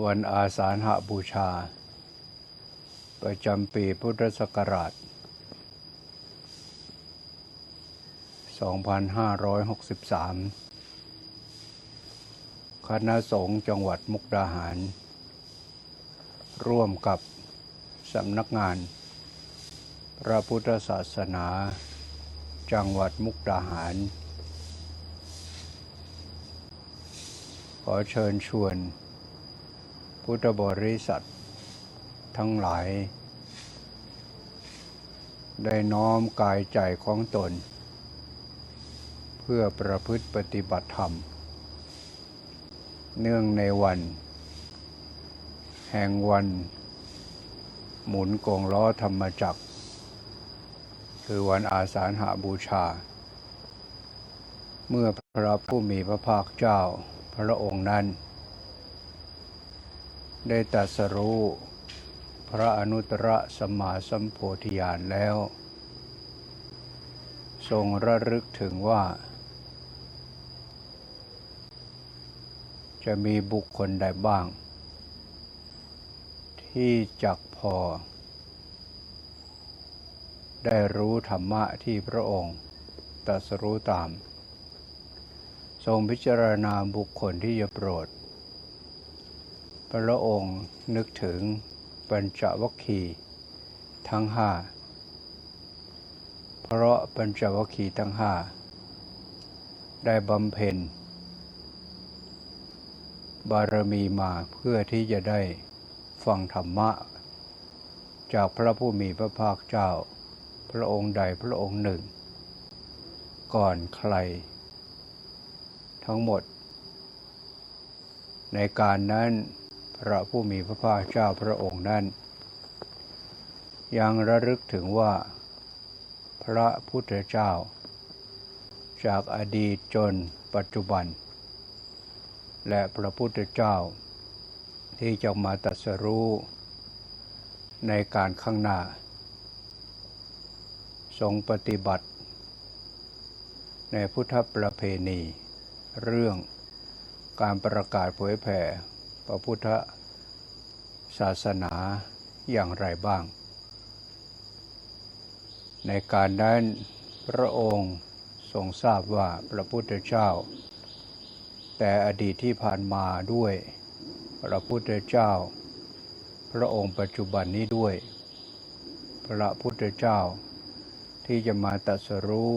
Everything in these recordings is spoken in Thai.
วันอาสาฬหบูชา ประจำปีพุทธศักราช 2563 คณะสงฆ์จังหวัดมุกดาหาร ร่วมกับสำนักงาน พระพุทธศาสนา จังหวัดมุกดาหาร ขอเชิญชวน พุทธบริษัททั้งหลาย ได้น้อมกายใจของตน เพื่อประพฤติปฏิบัติธรรม เนื่องในวัน แห่งวัน หมุนกงล้อธรรมจักร คือวันอาสาฬหาบูชา เมื่อพระผู้มีพระภาคเจ้าพระองค์นั้น ได้ตรัสรู้พระอนุตตรสัมมาสัมโพธิญาณแล้ว ทรงระลึกถึงว่า จะมีบุคคลใดบ้าง ที่จักพอ ได้รู้ธรรมะที่พระองค์ตรัสรู้ตาม ทรงพิจารณาบุคคลที่จะโปรด พระองค์นึกถึงปัญจวัคคีย์ทั้งห้าเพราะปัญจวัคคีย์ทั้งห้าได้บำเพ็ญ บารมีมาเพื่อที่จะได้ฟังธรรมะ จากพระผู้มีพระภาคเจ้า พระองค์ใดพระองค์หนึ่ง ก่อนใคร ทั้งหมด ในการนั้น ระผู้มีพระภาคเจ้าพระองค์นั้น ยังระลึกถึงว่า พระพุทธเจ้า จากอดีตจนปัจจุบัน และพระพุทธเจ้า ที่จะมาตรัสรู้ในการข้างหน้า ทรงปฏิบัติ ในพุทธประเพณี เรื่องการประกาศเผยแผ่ พระพุทธศาสนาอย่างไรบ้าง ในการนั้นพระองค์ทรงทราบว่าพระพุทธเจ้า แต่อดีตที่ผ่านมาด้วยพระพุทธเจ้า พระองค์ปัจจุบันนี้ด้วย พระพุทธเจ้าที่จะมาตรัสรู้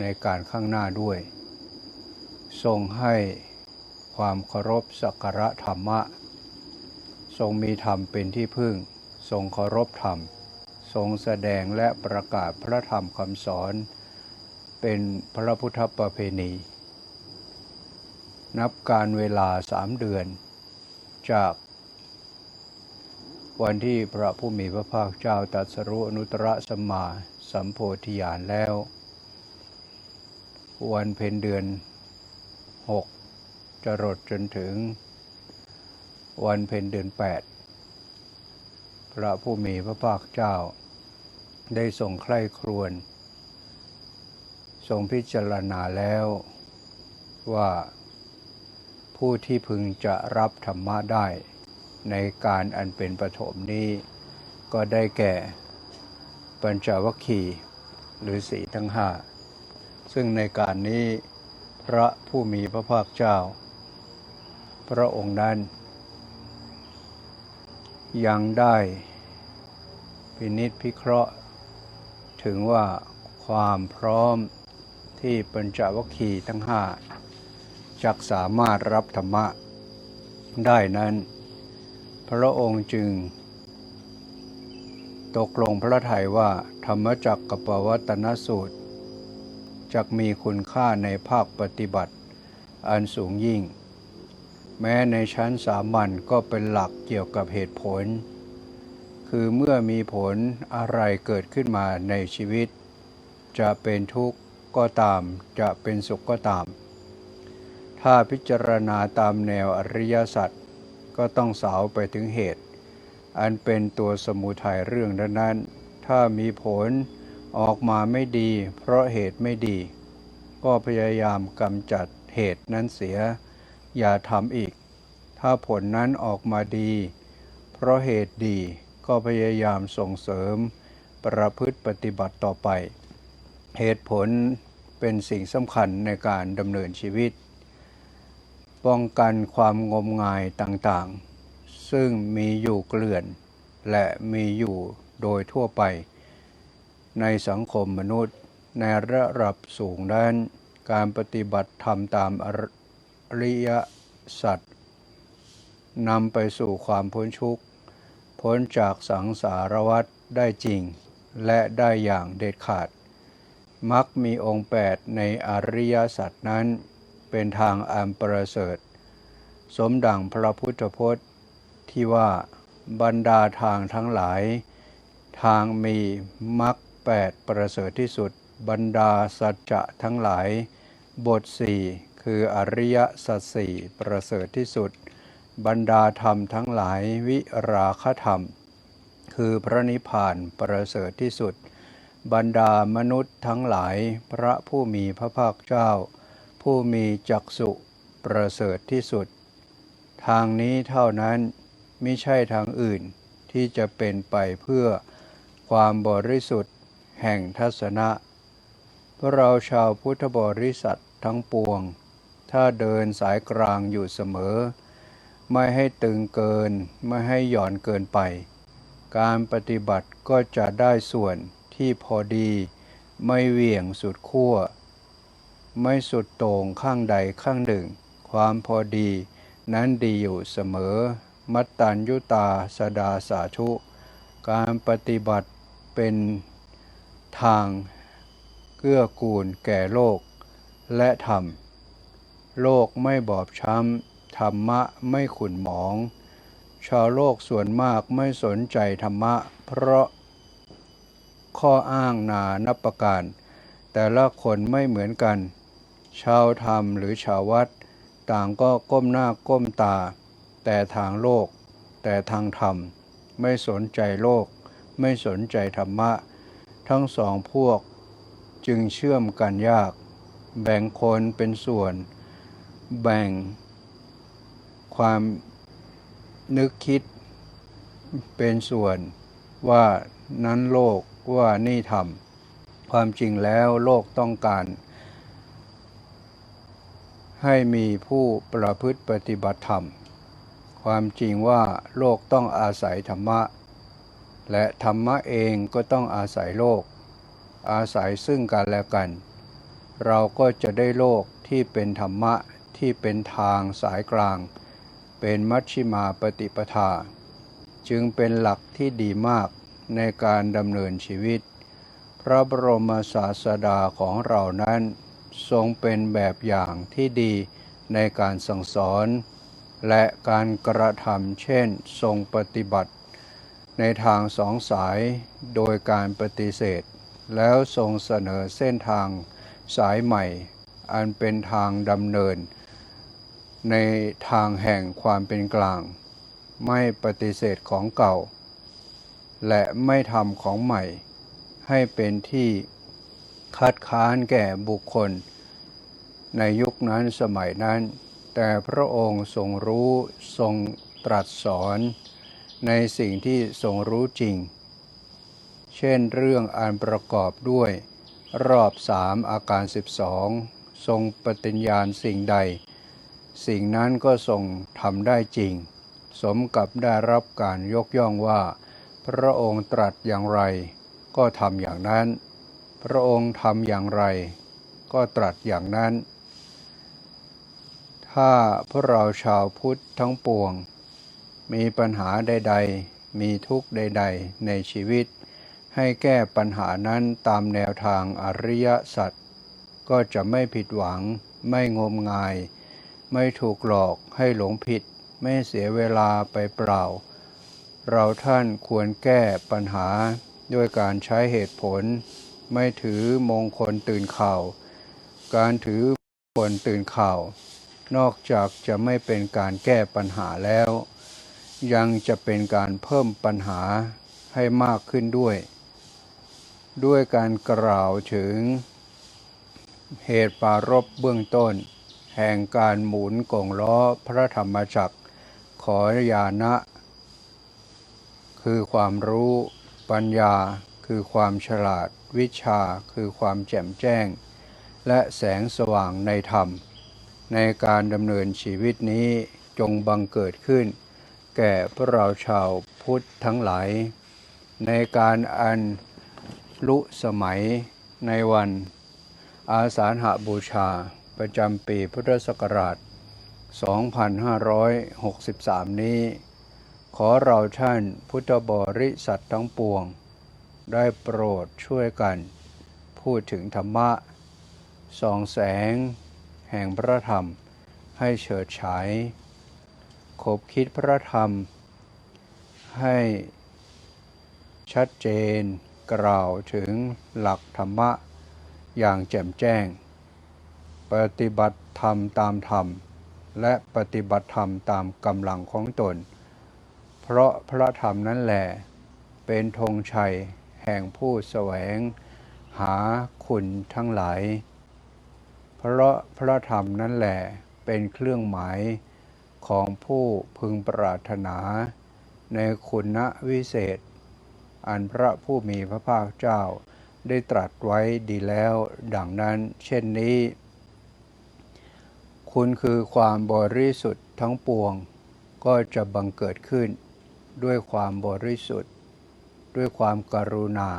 ในการข้างหน้าด้วย ทรงให้ ความเคารพสักการะธรรมะ ทรงมีธรรมเป็นที่พึ่ง ทรงเคารพธรรม ทรงแสดงและประกาศพระธรรมคำสอน เป็นพระพุทธประเพณี นับการเวลาสามเดือน จากวันที่พระผู้มีพระภาคเจ้าตรัสรู้อนุตตรสัมมาสัมโพธิญาณแล้ว วันเพ็ญเดือนหก จรดจนถึงวันเพ็ญเดือนแปดพระผู้มีพระภาคเจ้า ได้ทรงใคร่ครวญทรงพิจารณาแล้วว่าผู้ที่พึงจะรับธรรมะได้ ในการอันเป็นปฐมนี้ ก็ได้แก่ ปัญจวัคคีย์หรือสีทั้งห้าซึ่งในการนี้พระผู้มีพระภาคเจ้า พระองค์นั้น ยังได้พินิษพิเคราะห์ ถึงว่าความพร้อมที่ปัญจวัคคีย์ทั้งห้าจักสามารถรับธรรมะได้นั้น พระองค์จึง ตกลงพระทัยว่าธรรมจักกับปวัตนสูตรจักมีคุณค่าในภาคปฏิบัติอันสูงยิ่ง แม้ในชั้นสามัญก็เป็นหลักเกี่ยวกับเหตุผล คือเมื่อมีผลอะไรเกิดขึ้นมาในชีวิต จะเป็นทุกข์ก็ตาม จะเป็นสุขก็ตาม ถ้าพิจารณาตามแนวอริยสัจก็ต้องสาวไปถึงเหตุ อันเป็นตัวสมุทัยเรื่องนั้นๆ ถ้ามีผลออกมาไม่ดี เพราะเหตุไม่ดี ก็พยายามกำจัดเหตุนั้นเสีย อย่าทำอีก ถ้าผลนั้นออกมาดี เพราะเหตุดีก็พยายามส่งเสริม ประพฤติปฏิบัติต่อไป เหตุผลเป็นสิ่งสำคัญในการดำเนินชีวิต ป้องกันความงมงายต่างๆ ซึ่งมีอยู่เกลื่อน และมีอยู่โดยทั่วไป ในสังคมมนุษย์ในระดับสูงนั้นการปฏิบัติธรรมตาม ริยสัจนำไปสู่ความพ้นทุกข์พ้นจากสังสารวัฏได้จริง และได้อย่างเด็ดขาด มักมีองค์แปดในอริยสัจนั้น เป็นทางอันประเสริฐ สมดังพระพุทธพจน์ที่ว่าบรรดาทางทั้งหลาย ทางมีมักแปดประเสริฐที่สุด บรรดาสัจจะทั้งหลาย บทสี่ คืออริยสัจสี่ประเสริฐที่สุด บรรดาธรรมทั้งหลายวิราคธรรม คือพระนิพพานประเสริฐที่สุด บรรดามนุษย์ทั้งหลายพระผู้มีพระภาคเจ้า ผู้มีจักสุประเสริฐที่สุด ทางนี้เท่านั้นไม่ใช่ทางอื่นที่จะเป็นไปเพื่อความบริสุทธิ์แห่งทัศนะ พวกเราชาวพุทธบริษัททั้งปวง ถ้าเดินสายกลางอยู่เสมอ ไม่ให้ตึงเกิน ไม่ให้หย่อนเกินไป การปฏิบัติก็จะได้ส่วนที่พอดี ไม่เหวี่ยงสุดขั้ว ไม่สุดโต่งข้างใดข้างหนึ่ง ความพอดีนั้นดีอยู่เสมอ มัตตัญยุตาสดาสาธุ การปฏิบัติเป็นทางเกื้อกูลแก่โลกและธรรม โลกไม่บอบช้ำ ธรรมะไม่ขุ่นหมอง ชาวโลกส่วนมากไม่สนใจธรรมะ เพราะข้ออ้างนานับประการ แต่ละคนไม่เหมือนกัน ชาวธรรมหรือชาววัด ต่างก็ก้มหน้าก้มตา แต่ทางโลก แต่ทางธรรม ไม่สนใจโลก ไม่สนใจธรรมะ ทั้งสองพวกจึงเชื่อมกันยาก แบ่งคนเป็นส่วน แบ่ง ความนึกคิดเป็นส่วนว่านั้นโลกว่านี่ธรรม ความจริงแล้วโลกต้องการ ให้มีผู้ประพฤติปฏิบัติธรรม ความจริงว่าโลกต้องอาศัยธรรมะ และธรรมะเองก็ต้องอาศัยโลก อาศัยซึ่งกันและกัน เราก็จะได้โลกที่เป็นธรรมะ ที่เป็นทางสายกลาง เป็นมัชชิมาปฏิปทา จึงเป็นหลักที่ดีมากในการดำเนินชีวิต พระบรมศาสดาของเรานั้น ทรงเป็นแบบอย่างที่ดีในการสั่งสอน และการกระทำเช่นทรงปฏิบัติ ในทางสองสายโดยการปฏิเสธ แล้วทรงเสนอเส้นทางสายใหม่ อันเป็นทางดำเนิน ในทางแห่งความเป็นกลาง ไม่ปฏิเสธของเก่า และไม่ทำของใหม่ ให้เป็นที่คัดค้านแก่บุคคล ในยุคนั้นสมัยนั้น แต่พระองค์ทรงรู้ทรงตรัสสอนในสิ่งที่ทรงรู้จริง เช่นเรื่องอันประกอบด้วยรอบสามอาการ 12 ทรงปฏิญญาณสิ่งใด สิ่งนั้นก็ทรงทำได้จริง สมกับได้รับการยกย่องว่า พระองค์ตรัสอย่างไร ก็ทำอย่างนั้น พระองค์ทำอย่างไร ก็ตรัสอย่างนั้น ถ้าพวกเราชาวพุทธทั้งปวง มีปัญหาใด ๆ มีทุกข์ใด ๆ ในชีวิต ให้แก้ปัญหานั้นตามแนวทางอริยสัจก็จะไม่ผิดหวังไม่งมงาย ไม่ถูกหลอกให้หลงผิด ไม่เสียเวลาไปเปล่า เราท่านควรแก้ปัญหาด้วยการใช้เหตุผล ไม่ถือมงคลตื่นข่าว การถือมงคลตื่นข่าว นอกจากจะไม่เป็นการแก้ปัญหาแล้ว ยังจะเป็นการเพิ่มปัญหาให้มากขึ้นด้วย ด้วยการกล่าวถึงเหตุปารบเบื้องต้น แห่งการหมุนกงล้อพระธรรมจักร ขอญาณะคือความรู้ปัญญาคือความฉลาด วิชาคือความแจ่มแจ้ง และแสงสว่างในธรรม ในการดำเนินชีวิตนี้จงบังเกิดขึ้น แก่พวกเราชาวพุทธทั้งหลาย ในการอันลุสมัยในวันอาสาฬหบูชา ประจำปีพุทธศักราช 2563 นี้ ขอเราท่านพุทธบริษัททั้งปวง ได้โปรดช่วยกัน พูดถึงธรรมะส่องแสง แห่งพระธรรมให้เฉิดฉายคบคิดพระธรรม ให้ชัดเจนกล่าวถึงหลักธรรมะอย่างแจ่มแจ้ง ปฏิบัติธรรมตามธรรม และปฏิบัติธรรมตามกำลังของตน เพราะพระธรรมนั่นแหละเป็นธงชัยแห่งผู้แสวง หาคุณทั้งหลาย เพราะพระธรรมนั่นแหละเป็นเครื่องหมายของผู้พึงปรารถนา ในคุณวิเศษ อันพระผู้มีพระภาคเจ้าได้ตรัสไว้ดีแล้ว ดังนั้นเช่นนี้ คุณคือความบริสุทธิ์ทั้งปวง ก็จะบังเกิดขึ้น ด้วยความบริสุทธิ์ ด้วยความกรุณา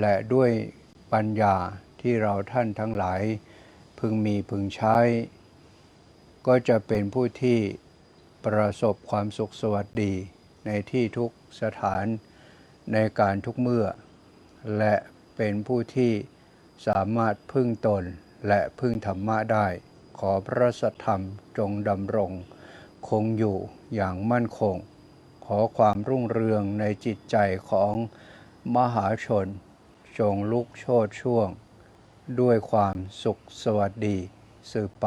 และด้วยปัญญาที่เราท่านทั้งหลาย พึงมีพึงใช้ ก็จะเป็นผู้ที่ประสบความสุขสวัสดีในที่ทุกสถานในการทุกเมื่อ และเป็นผู้ที่สามารถพึ่งตนและพึ่งธรรมะได้ ขอพระสัทธรรมจงดำรง คงอยู่อย่างมั่นคง ขอความรุ่งเรืองในจิตใจของมหาชน จงลุกโชดช่วง ด้วยความสุขสวัสดีสืบไป